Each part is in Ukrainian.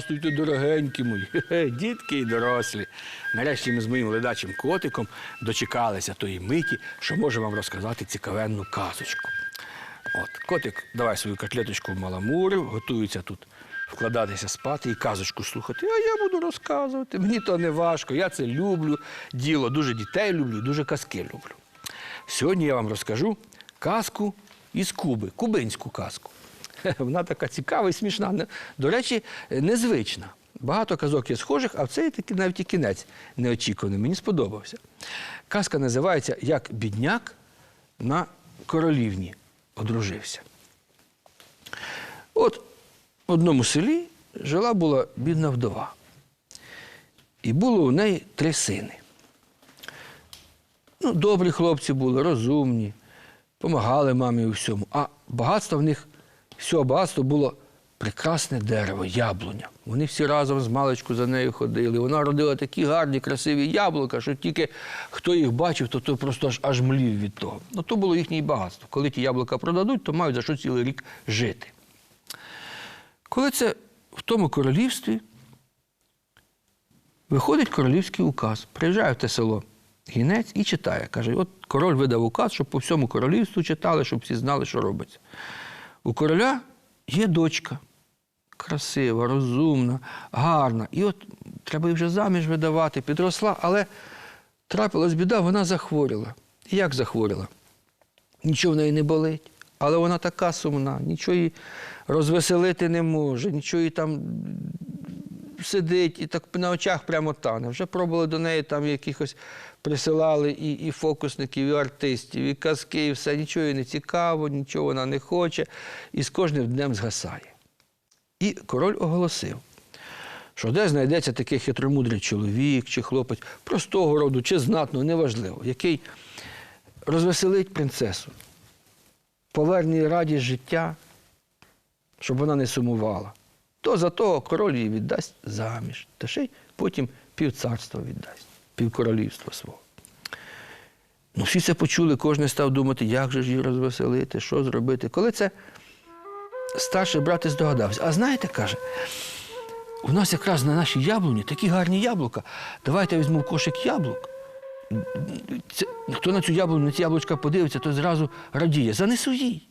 Здрастуйте, дорогенькі мої. Дітки і дорослі. Нарешті ми з моїм ледачим котиком дочекалися тої миті, що можу вам розказати цікавенну казочку. От, котик, давай свою котлеточку в маламурив, готується тут вкладатися спати і казочку слухати. А я буду розказувати. Мені то не важко, я це люблю. Діло дуже дітей люблю, дуже казки люблю. Сьогодні я вам розкажу казку із Куби, кубинську казку. Вона така цікава і смішна. До речі, незвична. Багато казок є схожих, а цей таки навіть і кінець неочікуваний. Мені сподобався. Казка називається Як бідняк на королівні одружився. От в одному селі жила була бідна вдова. І було у неї три сини. Ну, добрі хлопці були, розумні, допомагали мамі у всьому. А багатство в них, все багатство було прекрасне дерево, яблуня. Вони всі разом з маличку за нею ходили. Вона родила такі гарні, красиві яблука, що тільки хто їх бачив, то той просто аж, аж млів від того. Ну, то було їхнє багатство. Коли ті яблука продадуть, то мають за що цілий рік жити. Коли це в тому королівстві Виходить королівський указ. Приїжджає в те село гінець і читає. Каже: от король видав указ, щоб по всьому королівству читали, щоб всі знали, що робиться. У короля є дочка. Красива, розумна, гарна. І от треба її вже заміж видавати, підросла, але трапилась біда, вона захворіла. І як захворіла? Нічого в неї не болить. Але вона така сумна, нічого її розвеселити не може, нічого їй там сидить і так на очах прямо тане. Вже пробували до неї там якихось присилали і, і фокусників, і артистів, і казки, і все. Нічого їй не цікаво, нічого вона не хоче, і з кожним днем згасає. І король оголосив, що де знайдеться такий хитромудрий чоловік чи хлопець простого роду чи знатного, неважливо, який розвеселить принцесу, поверне радість життя, щоб вона не сумувала. То за того король її віддасть заміж, та ще й потім півцарства віддасть, півкоролівства свого. Ну, всі це почули, кожен став думати, як же ж її розвеселити, що зробити. Коли це старший брат здогадався. А знаєте, каже, у нас якраз на нашій яблуні такі гарні яблука. Давайте я візьму кошик яблук. Це, хто на цю яблуню, на ці яблучка подивиться, то зразу радіє. Занесу їй.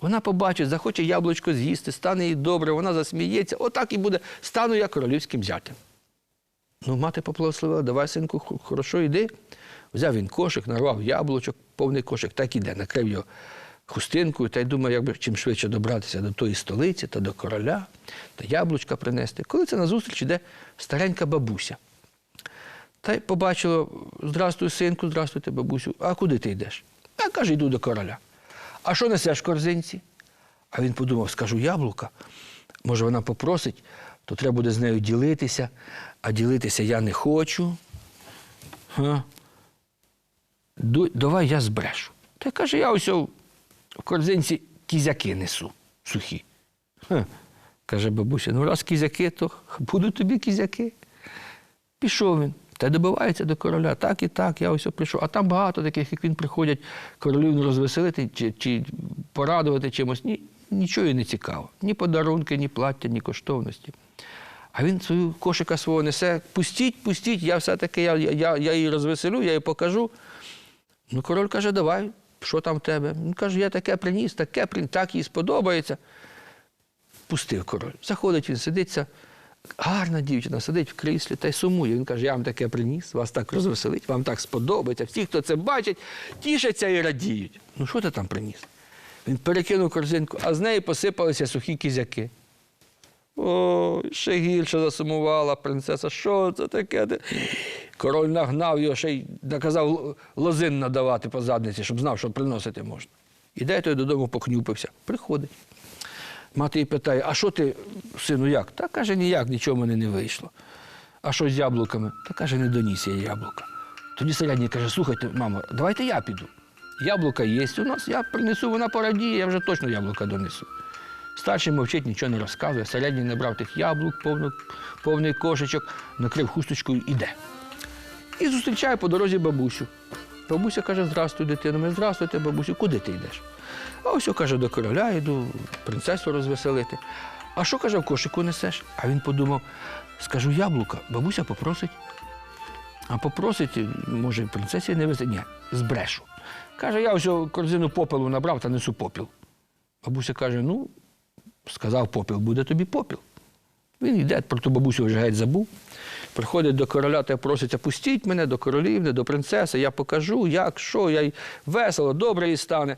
Вона побачить, захоче яблучко з'їсти, стане їй добре, вона засміється. Отак і буде. Стану я королівським зятем. Ну, мати поблагословила, давай, синку, хорошо йди. Взяв він кошик, нарвав яблучок, повний кошик, так іде, накрив його хустинкою та й думає, як би чим швидше добратися до тої столиці та до короля, та яблучка принести. Коли це назустріч іде старенька бабуся. Та й побачила, здрастуй, синку, здрастуйте, бабусю. А куди ти йдеш? А каже, йду до короля. А що несеш в корзинці? А він подумав, скажу яблука. Може, вона попросить, то треба буде з нею ділитися, а ділитися я не хочу. Ду- Давай я збрешу. Та каже, я ось в корзинці кізяки несу сухі. Ха. Каже бабуся, ну раз кізяки, то будуть тобі кізяки. Пішов він. Та добивається до короля. Так і так, я ось прийшов. А там багато таких, як він приходять королівну розвеселити чи, чи порадувати чимось. Ні, нічого не цікаво. Ні подарунки, ні плаття, ні коштовності. А він свою кошика свого несе. Пустіть, пустіть, я все-таки я, я, я її розвеселю, я їй покажу. Ну, король каже, давай, що там в тебе? Він каже, я таке приніс, таке приніс, так їй сподобається. Пустив король. Заходить він, сидиться. Гарна дівчина сидить в кріслі та й сумує. Він каже, я вам таке приніс, вас так розвеселить, вам так сподобається. Всі, хто це бачить, тішаться і радіють. Ну що ти там приніс? Він перекинув корзинку, а з неї посипалися сухі кізяки. О, ще гірше засумувала принцеса. Що це таке? Король нагнав його, ще й наказав лозин надавати по задниці, щоб знав, що приносити можна. Іде той додому, похнюпився. Приходить. Мати її питає: а що ти, сину, як? Та каже, ніяк, нічого в мене не вийшло. А що з яблуками? Та каже, не доніс я яблука. Тоді середній каже: слухайте, мамо, давайте я піду. Яблука є у нас, я принесу, вона порадіє, я вже точно яблука донесу. Старший мовчить, нічого не розказує. Середній набрав тих яблук, повну, повний кошечок, накрив хусточкою іде. І зустрічає по дорозі бабусю. Бабуся каже: Здрастуй, дитино, ми здравствуйте, бабусю, куди ти йдеш? А ось каже, до короля йду, принцесу розвеселити. А що каже, в кошику несеш? А він подумав: скажу яблука, бабуся попросить. А попросить, може, принцесі не везе. Ні, збрешу. Каже, я ось корзину попелу набрав та несу попіл. Бабуся каже: ну, сказав попіл, буде тобі попіл. Він йде, про ту бабусю вже геть забув. Приходить до короля та просить, пустіть мене до королівни, до принцеси, я покажу, як, що, я й весело, добре їй стане.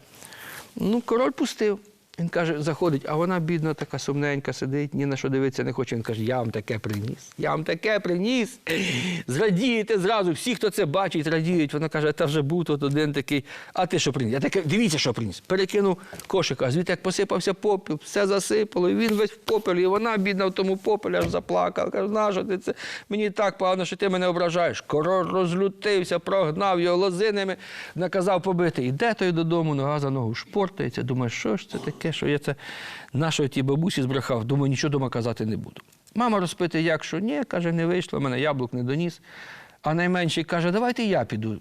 Ну, король пустив. Він каже, заходить, а вона, бідна, така сумненька, сидить, ні на що дивитися не хоче. Він каже, я вам таке приніс, я вам таке приніс. Зрадієте зразу, всі, хто це бачить, радіють. Вона каже, та вже був тут один такий, а ти що приніс? Я таке, дивіться, що приніс. Перекинув кошика, звідти як посипався попіл, все засипало, і він весь в попелі, і вона, бідна, в тому попелі аж заплакала. Каже, нащо ти це? Мені так погано, що ти мене ображаєш. Король розлютився, прогнав його лозинами, наказав побити. Іде той додому, нога за ногу шпортається. Думає, що ж це таке, що я це нашої тій бабусі збрехав. Думаю, нічого дома казати не буду. Мама розпитує, як що? Ні, каже, не вийшло, мене яблук не доніс. А найменший каже, давайте я піду,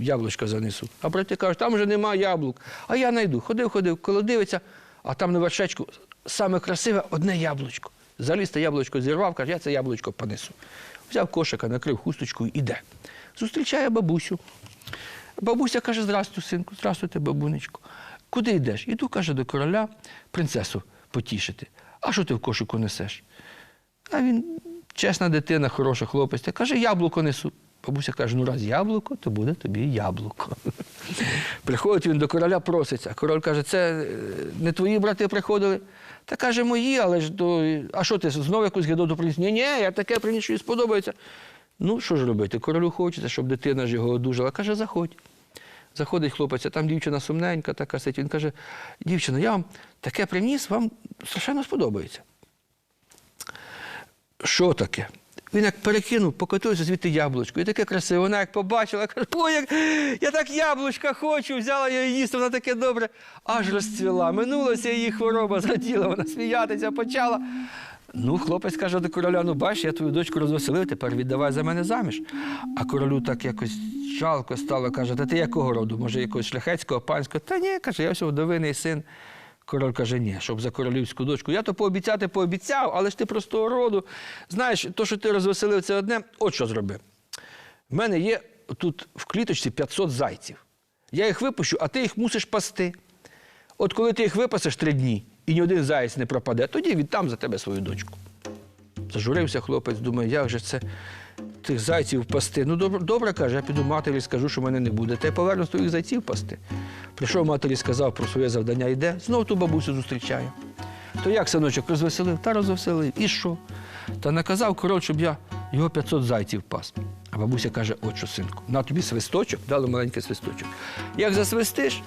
яблучко занесу. А брати кажуть, там вже нема яблук. А я найду. Ходив, ходив, коли дивиться, а там на вершечку саме красиве одне яблучко. Заліз те яблучко зірвав, каже, я це яблучко понесу. Взяв кошика, накрив хусточкою і йде. Зустрічає бабусю. Бабуся каже: Здрастуй, синку, здрастуйте, бабунечко. Куди йдеш? Іду, каже, до короля принцесу потішити. А що ти в кошику несеш? А він чесна дитина, хороша хлопець. Каже, яблуко несу. Бабуся каже: ну раз яблуко, то буде тобі яблуко. Приходить він до короля, проситься. Король каже, це е, не твої брати приходили. Та каже, мої, але ж то. А що ти знову якусь гидоту приніс? Ні, ні, я таке приніс, що їй сподобається. Ну, що ж робити? Королю хочеться, щоб дитина ж його одужала. Каже, заходь. Заходить хлопець, а там дівчина сумненька, така сидить. Він каже: дівчина, я вам таке приніс, вам страшенно сподобається. Що таке? Він як перекинув, покотився звідти яблучко. І таке красиве. Вона як побачила, каже, ой, як, я так яблучка хочу, взяла її їсти, вона таке добре. Аж розцвіла. Минулася її хвороба, зраділа, вона сміятися почала. Ну, хлопець каже до короля: ну бач, я твою дочку розвеселив, тепер віддавай за мене заміж. А королю так якось жалко стало, каже, та ти якого роду? Може, якогось шляхетського, панського? Та ні, каже, я всього вдовиний син. Король каже, ні, щоб за королівську дочку. Я то пообіцяти пообіцяв, але ж ти простого роду. Знаєш, то, що ти розвеселив, це одне. От що зроби. В мене є тут в кліточці 500 зайців. Я їх випущу, а ти їх мусиш пасти. От коли ти їх випасеш три дні і ні один заєць не пропаде, тоді віддам за тебе свою дочку. Зажурився хлопець, думає, як же це тих зайців пасти. Ну, добре, добре каже, я піду матері, скажу, що мене не буде. Та й поверну своїх зайців пасти. Прийшов матері, сказав про своє завдання, йде, знов ту бабусю зустрічає. То як, синочок, розвеселив? Та розвеселив. І що? Та наказав король, щоб я його 500 зайців пас. А бабуся каже: от що, синку, на тобі свисточок, дали маленький свисточок. Як засвистиш,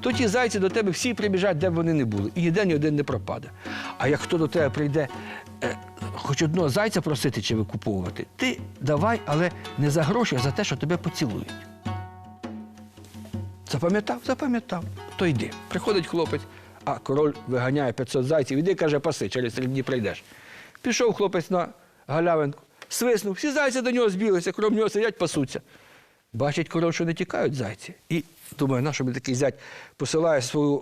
то ті зайці до тебе всі прибіжать, де б вони не були. І ніде ні один не пропаде. А як хто до тебе прийде, е, хоч одного зайця просити чи викуповувати, ти давай, але не за гроші, а за те, що тебе поцілують. Запам'ятав, запам'ятав, то йди. Приходить хлопець, а король виганяє 500 зайців, іди, каже, паси, через три дні прийдеш. Пішов хлопець на галявинку, свиснув, всі зайці до нього збілися, крім нього сидять, пасуться. Бачить король, що не тікають зайці. І думає, на що мені такий зять посилає свою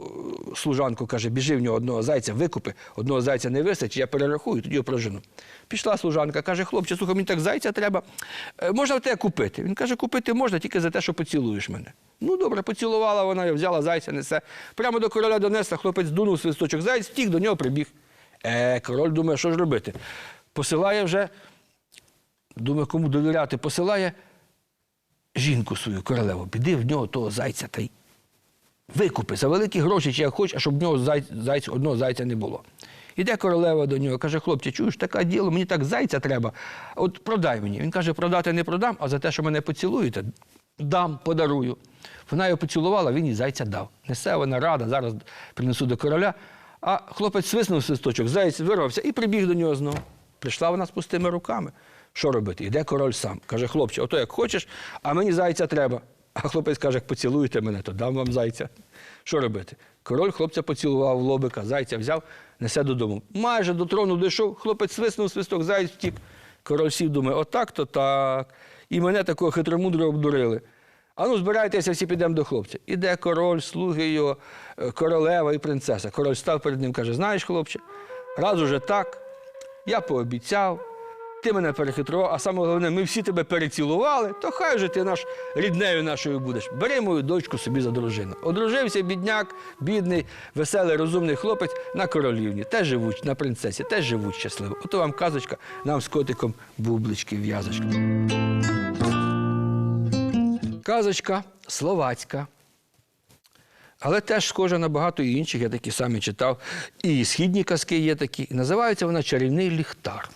е, служанку, каже, біжи в нього одного зайця, викупи, одного зайця не вистачить, я перерахую, тоді його прожену. Пішла служанка, каже, хлопче, слухай, мені так зайця треба. Е, Можна в тебе купити? Він каже, купити можна тільки за те, що поцілуєш мене. Ну добре, поцілувала вона, його, взяла зайця, несе. Прямо до короля донесла, хлопець дунув свисточок, заєць втік, до нього прибіг. Е, король думає, що ж робити? Посилає вже, думає, кому довіряти, посилає жінку свою королеву, піди в нього того зайця та й викупи за великі гроші, чи як хочеш, а щоб в нього зай, зайця, одного зайця не було. Іде королева до нього, каже, хлопче, чуєш, таке діло, мені так зайця треба. От продай мені. Він каже, продати не продам, а за те, що мене поцілуєте, дам, подарую. Вона його поцілувала, він їй зайця дав. Несе вона рада, зараз принесу до короля. А хлопець свиснув свисточок, заєць вирвався і прибіг до нього знову. Прийшла вона з пустими руками. Що робити? Іде король сам. Каже, хлопче, ото як хочеш, а мені зайця треба. А хлопець каже, як поцілуєте мене, то дам вам зайця. Що робити? Король хлопця поцілував лобика, зайця взяв, несе додому. Майже до трону дійшов, хлопець свиснув свисток, заєць втік. Король сів, думає, отак то так. І мене такого хитромудро обдурили. А ну, збирайтеся, всі підемо до хлопця. Іде король, слуги його, е, королева і принцеса. Король став перед ним, каже: знаєш, хлопче, раз уже так, я пообіцяв, ти мене перехитрував, а саме головне, ми всі тебе перецілували, то хай вже ти наш ріднею нашою будеш. Бери мою дочку собі за дружину. Одружився бідняк, бідний, веселий, розумний хлопець на королівні. Теж живуть, на принцесі, теж живуть щасливо. Ото вам казочка, нам з котиком бублички, в'язочка. Казочка словацька. Але теж схожа на багато інших, я такі самі читав. І східні казки є такі. Називається вона Чарівний ліхтар.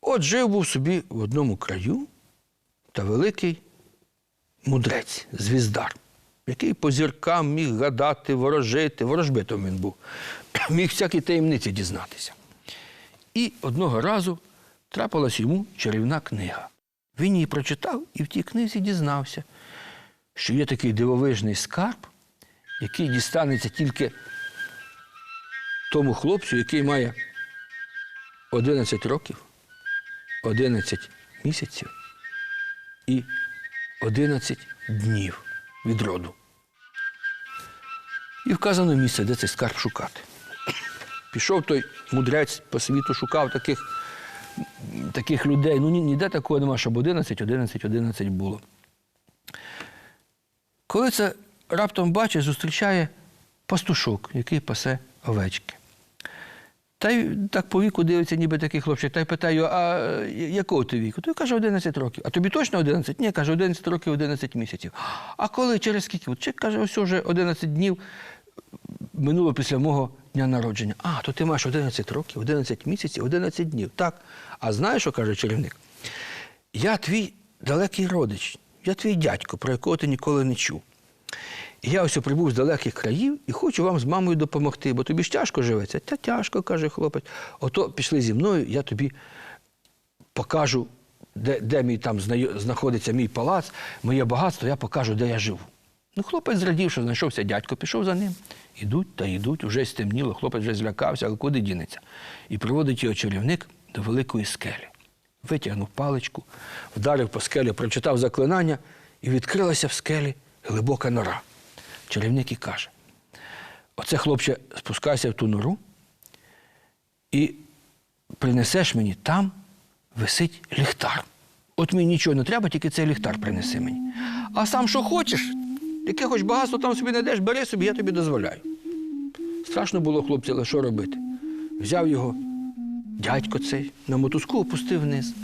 От жив був собі в одному краю та великий мудрець, звіздар, який по зіркам міг гадати, ворожити, ворожбитом він був, міг всякі таємниці дізнатися. І одного разу трапилась йому чарівна книга. Він її прочитав і в тій книзі дізнався, що є такий дивовижний скарб, який дістанеться тільки тому хлопцю, який має 11 років, 11 місяців і 11 днів від роду. І вказано місце, де цей скарб шукати. Пішов той мудрець по світу, шукав таких, таких людей. Ну ні- ніде такого нема, щоб 11, 11, 11 було. Коли це раптом бачить, зустрічає пастушок, який пасе овечки. Та й так по віку дивиться, ніби такий хлопчик, та й його, а якого ти віку? Той каже, 11 років. А тобі точно 11? Ні, каже, 11 років, 11 місяців. А коли, через скільки? Чи каже, ось вже 11 днів минуло після мого дня народження. А, то ти маєш 11 років, 11 місяців, 11 днів. Так. А знаєш, що каже чарівник? Я твій далекий родич, я твій дядько, про якого ти ніколи не чув. І я ось прибув з далеких країв і хочу вам з мамою допомогти, бо тобі ж тяжко живеться. Та тяжко, каже хлопець. Ото пішли зі мною, я тобі покажу, де, де мій там знаходиться мій палац, моє багатство, я покажу, де я живу. Ну, хлопець зрадів, що знайшовся дядько, пішов за ним. Ідуть та йдуть, уже стемніло, хлопець вже злякався, але куди дінеться? І приводить його чарівник до великої скелі. Витягнув паличку, вдарив по скелі, прочитав заклинання, і відкрилася в скелі глибока нора. Чарівник і каже: Оце, хлопче, спускайся в ту нору і принесеш мені там висить ліхтар. От мені нічого не треба, тільки цей ліхтар принеси мені. А сам що хочеш, яке хоч багатство там собі знайдеш, бери собі, я тобі дозволяю. Страшно було хлопцю, але що робити? Взяв його дядько цей, на мотузку опустив вниз.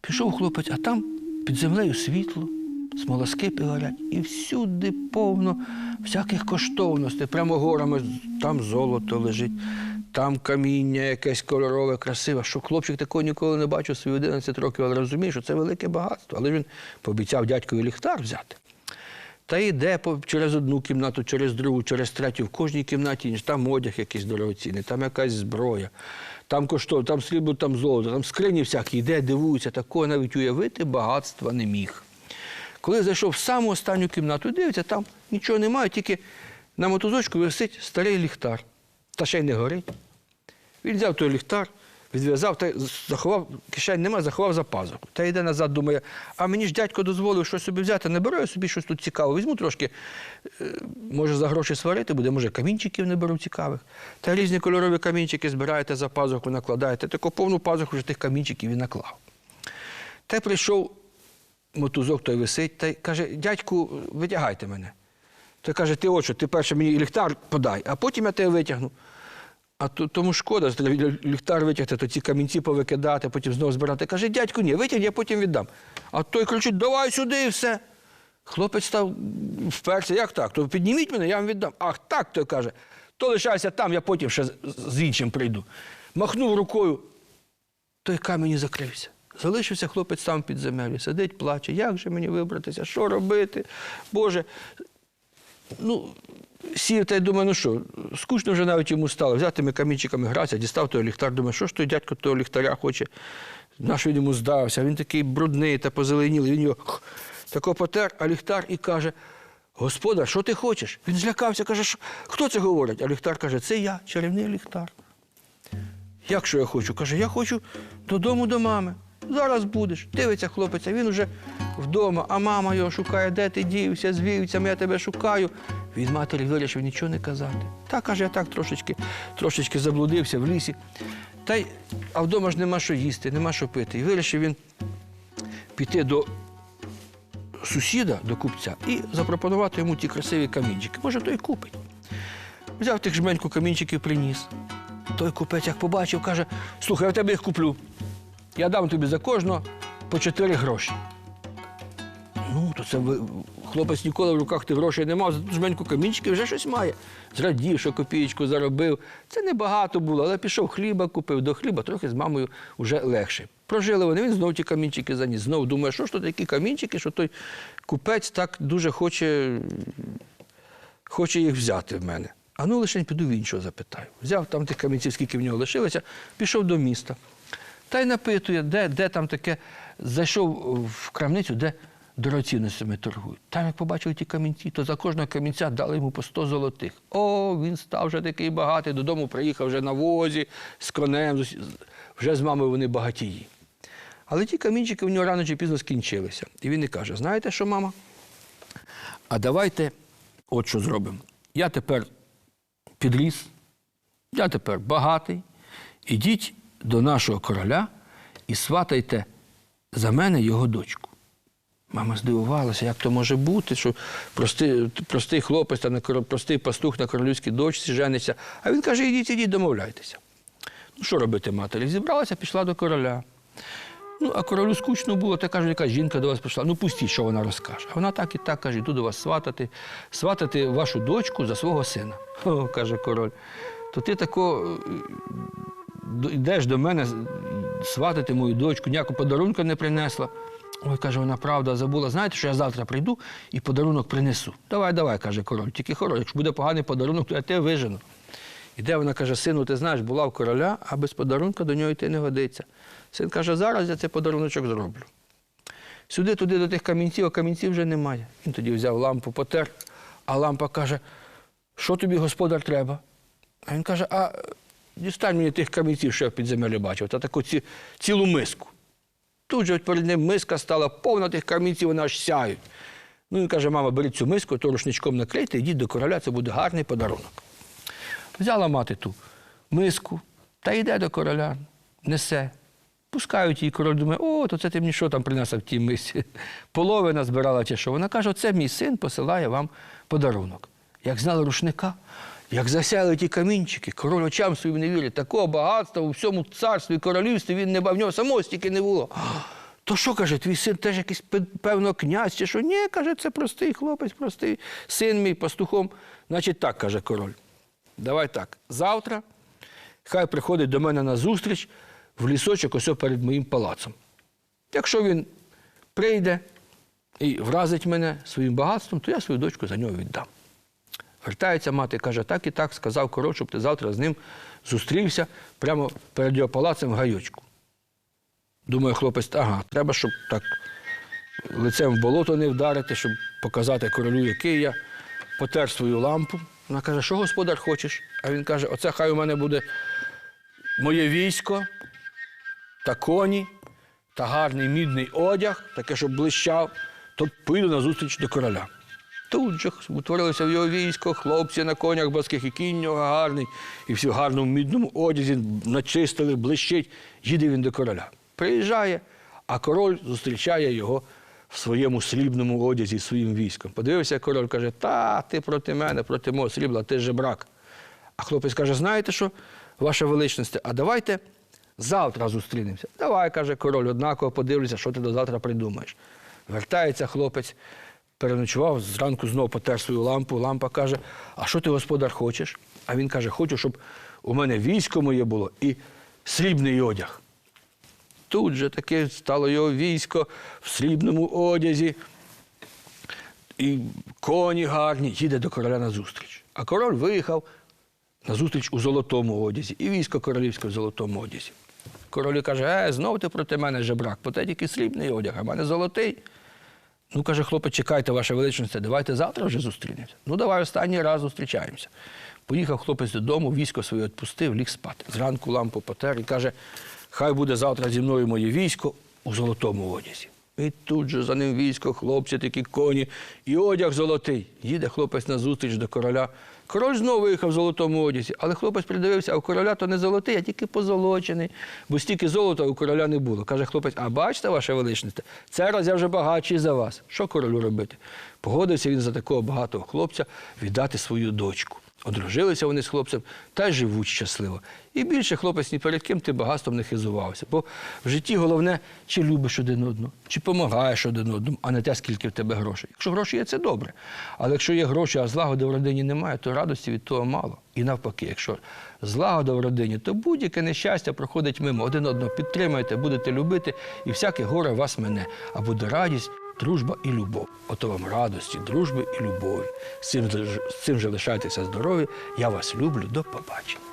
Пішов хлопець, а там під землею світло, смолоскипи горять, і всюди повно всяких коштовностей. Прямо горами там золото лежить, там каміння якесь кольорове, красиве. Що хлопчик такого ніколи не бачив свої 11 років, але розуміє, що це велике багатство. Але він пообіцяв дядькові ліхтар взяти. Та йде через одну кімнату, через другу, через третю. В кожній кімнаті там одяг якийсь дорогоцінний, там якась зброя, там коштовно, там срібло, там золото, там скрині всякі, йде, дивується, такого навіть уявити багатства не міг. Коли зайшов в саму останню кімнату, дивиться, там нічого немає, тільки на мотузочку висить старий ліхтар. Та ще й не горить. Він взяв той ліхтар, відв'язав та заховав, кишень нема, заховав за пазуху. Та йде назад, думає, а мені ж дядько дозволив щось собі взяти, не беру я собі щось тут цікаве. Візьму трошки, е, може, за гроші сварити буде, може, камінчиків не беру цікавих. Та різні кольорові камінчики збираєте за пазуху, накладаєте. Таку повну пазуху вже тих камінчиків і наклав. Та прийшов мотузок той висить, та й каже, дядьку, витягайте мене. Той каже, ти от що, ти перше мені ліхтар подай, а потім я тебе витягну. А то, тому шкода, ліхтар витягти, то ці камінці повикидати, потім знову збирати. Каже, дядьку, ні, витягни, я потім віддам. А той кричить, давай сюди і все. Хлопець став вперся, як так? То підніміть мене, я вам віддам. Ах, так, той каже, то лишайся там, я потім ще з іншим прийду. Махнув рукою, той камінь і закрився. Залишився хлопець там під землею, сидить, плаче. Як же мені вибратися? Що робити? Боже. Ну, сів та й думаю, ну що, скучно вже навіть йому стало. Взяв тими камінчиками грався, дістав той ліхтар, думаю, що ж той дядько того ліхтаря хоче. Наш він йому здався, він такий брудний та позеленілий. Він його тако потер, а ліхтар і каже: Господар, що ти хочеш? Він злякався, каже, хто це говорить? А ліхтар каже, це я, чарівний ліхтар. Як що я хочу? Каже, я хочу додому до мами. Зараз будеш. Дивиться хлопець, він вже вдома, а мама його шукає, де ти дівся, звівся, я тебе шукаю. Він матері вирішив нічого не казати. Та каже, я так трошечки, трошечки заблудився в лісі. Та й а вдома ж нема що їсти, нема що пити. І вирішив він піти до сусіда, до купця, і запропонувати йому ті красиві камінчики. Може, той купить. Взяв тих жменьку камінчиків, приніс. Той купець, як побачив, каже: слухай, я в тебе їх куплю. Я дам тобі за кожного по 4 гроші. Ну, то це хлопець ніколи в руках тих грошей не мав, за жменьку камінчиків вже щось має. Зрадів, що копієчку заробив. Це небагато було, але пішов хліба, купив до хліба, трохи з мамою вже легше. Прожили вони, він знову ті камінчики заніс. Знову думає, що ж то такі камінчики, що той купець так дуже хоче, хоче їх взяти в мене. А ну лише піду в іншого запитаю. Взяв там тих камінців, скільки в нього лишилося, пішов до міста. Та й напитує, де, де там таке. Зайшов в крамницю, де дорогоцінностями торгують. Там, як побачив ті камінці, то за кожного камінця дали йому по 100 золотих. О, він став вже такий багатий, додому приїхав вже на возі, з конем, вже з мамою вони багатії. Але ті камінчики в нього рано чи пізно скінчилися. І він і каже: знаєте що, мама? А давайте от що зробимо. Я тепер підріс, я тепер багатий. Ідіть до нашого короля і сватайте за мене його дочку. Мама здивувалася, як то може бути, що простий, простий хлопець, та на простий пастух на королівській дочці жениться. А він каже: ідіть, ідіть, домовляйтеся. Ну, що робити матері? Зібралася, пішла до короля. Ну, а королю скучно було, та каже, яка жінка до вас прийшла. Ну, пустіть, що вона розкаже. А вона так і так каже, йду до вас сватати, сватати вашу дочку за свого сина. О, каже король. То ти тако йдеш до мене сватати мою дочку, ніякого подарунка не принесла. Ой, каже, вона правда забула. Знаєте, що я завтра прийду і подарунок принесу. Давай, давай, каже король. Тільки король, якщо буде поганий подарунок, то я тебе вижену. Іде вона каже, сину, ти знаєш, була в короля, а без подарунка до нього йти не годиться. Син каже, зараз я цей подаруночок зроблю. Сюди, туди до тих камінців, а камінців вже немає. Він тоді взяв лампу, потер, а лампа каже, що тобі, господар, треба? А він каже, а дістань мені тих камінців, що я в підземелі бачив, та таку ці, цілу миску. Тут же перед ним миска стала повна тих камінців, вони аж сяють. Ну він каже, мама, беріть цю миску, то рушничком накрийте, йдіть до короля, це буде гарний подарунок. Взяла мати ту миску та йде до короля, несе. Пускають її, король думає, о, то це ти мені що там принесла в тій мисці? Половина збирала чи що. Вона каже, оце мій син посилає вам подарунок. Як знали рушника, як засяяли ті камінчики, король очам своїм не вірить. Такого багатства у всьому царстві, королівстві він не бав, в нього самого стільки не було. То що каже, твій син теж якийсь пе- певно князь чи що? Ні, каже, це простий хлопець, простий син мій пастухом. Значить, так каже король. Давай так. Завтра хай приходить до мене на зустріч в лісочок ось перед моїм палацом. Якщо він прийде і вразить мене своїм багатством, то я свою дочку за нього віддам. Вертається мати, каже, так і так, сказав король, щоб ти завтра з ним зустрівся прямо перед його палацем в гайочку. Думає хлопець, ага, треба, щоб так лицем в болото не вдарити, щоб показати королю, який я, потер свою лампу. Вона каже, що господар хочеш? А він каже, оце хай у мене буде моє військо та коні, та гарний мідний одяг, таке, щоб блищав, то піду на зустріч до короля. Тут же утворилося в його військо, хлопці на конях баских, і кінь нього гарний, і всі в гарному мідному одязі начистили, блищить. Їде він до короля. Приїжджає, а король зустрічає його в своєму срібному одязі своїм військом. Подивився король, каже: Та, ти проти мене, проти мого срібла, ти же брак. А хлопець каже: знаєте що, ваша величність, а давайте завтра зустрінемося. Давай, каже король, однаково подивлюся, що ти до завтра придумаєш. Вертається хлопець, переночував, зранку знов потер свою лампу. Лампа каже: А що ти, господар, хочеш? А він каже, хочу, щоб у мене військо моє було і срібний одяг. Тут же таке стало його військо в срібному одязі, і коні гарні, їде до короля на зустріч. А король виїхав на зустріч у золотому одязі, і військо королівське в золотому одязі. Король каже, е, знов ти проти мене жебрак, бо те тільки срібний одяг, а в мене золотий. Ну, каже, хлопець, чекайте, ваша величність, давайте завтра вже зустрінемося. Ну, давай останній раз зустрічаємося. Поїхав хлопець додому, військо своє відпустив, ліг спати. Зранку лампу потер і каже, хай буде завтра зі мною моє військо у золотому одязі. І тут же за ним військо, хлопці, такі коні, і одяг золотий. Їде хлопець на зустріч до короля. Король знову виїхав в золотому одязі, але хлопець придивився, а у короля то не золотий, а тільки позолочений, бо стільки золота у короля не було. Каже хлопець: а бачите, ваше величність, це раз я вже багатший за вас. Що королю робити? Погодився він за такого багатого хлопця віддати свою дочку. Одружилися вони з хлопцем та й живуть щасливо. І більше хлопець ні перед ким ти багатством не хизувався. Бо в житті головне, чи любиш один одного, чи допомагаєш один одному, а не те, скільки в тебе грошей. Якщо гроші є, це добре. Але якщо є гроші, а злагоди в родині немає, то радості від того мало. І навпаки, якщо злагода в родині, то будь-яке нещастя проходить мимо. Один одного підтримайте, будете любити, і всяке горе вас мене. А буде радість, дружба і любов. Ото вам радості, дружби і любові. З цим, з цим же лишайтеся здорові. Я вас люблю. До побачення.